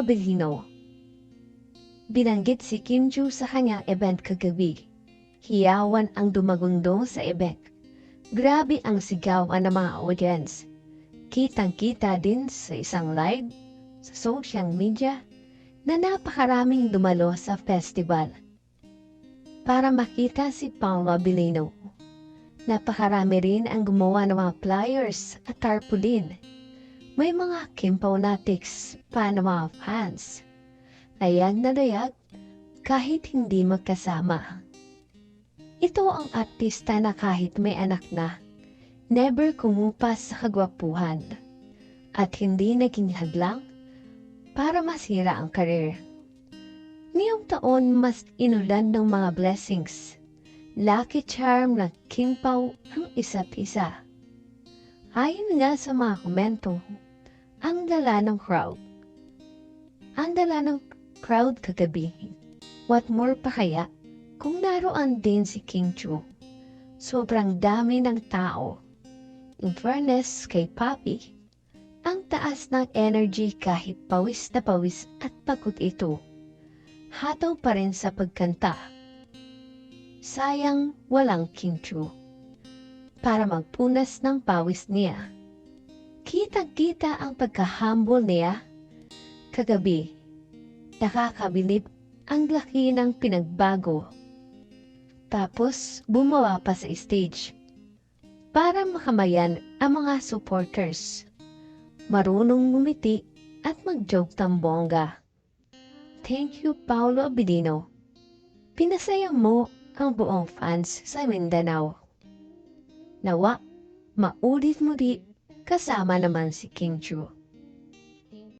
Abilino. Binanggit si Kim Joo sa kanyang event kagabi. Hiyawan ang dumagundo sa event. Grabe ang sigawan ng mga audience. Kitang-kita din sa isang live sa social media na napakaraming dumalo sa festival para makita si Paolo Abilino. Napakarami rin ang gumawa ng mga flyers at tarpaulin. May mga kimpaunatics pa ng mga fans. Layag na layag kahit hindi magkasama. Ito ang artista na kahit may anak na, never kumupas sa kagwapuhan at hindi naging hadlang para masira ang karir. Niyong taon mas inulan ng mga blessings. Lucky charm ng King Pao ang isa't isa. Ayon nga sa mga komento, ang dala ng crowd. Ang dala ng crowd kagabi. What more pa kaya kung naroon din si King Chu? Sobrang dami ng tao. In fairness kay Papi, ang taas ng energy kahit pawis na pawis at pagod ito. Hataw pa rin sa pagkanta. Sayang walang King Chu para magpunas ng pawis niya. Kitang-kita ang pagkahambol niya kagabi. Nakakabilib ang laki ng pinagbago. Tapos bumawa pa sa stage para makamayan ang mga supporters. Marunong ngumiti at mag-joke ng bongga. Thank you, Paolo Abilino. Pinasaya mo ang buong fans sa Mindanao. Nawa, maulit mo di kasama naman si King Chu.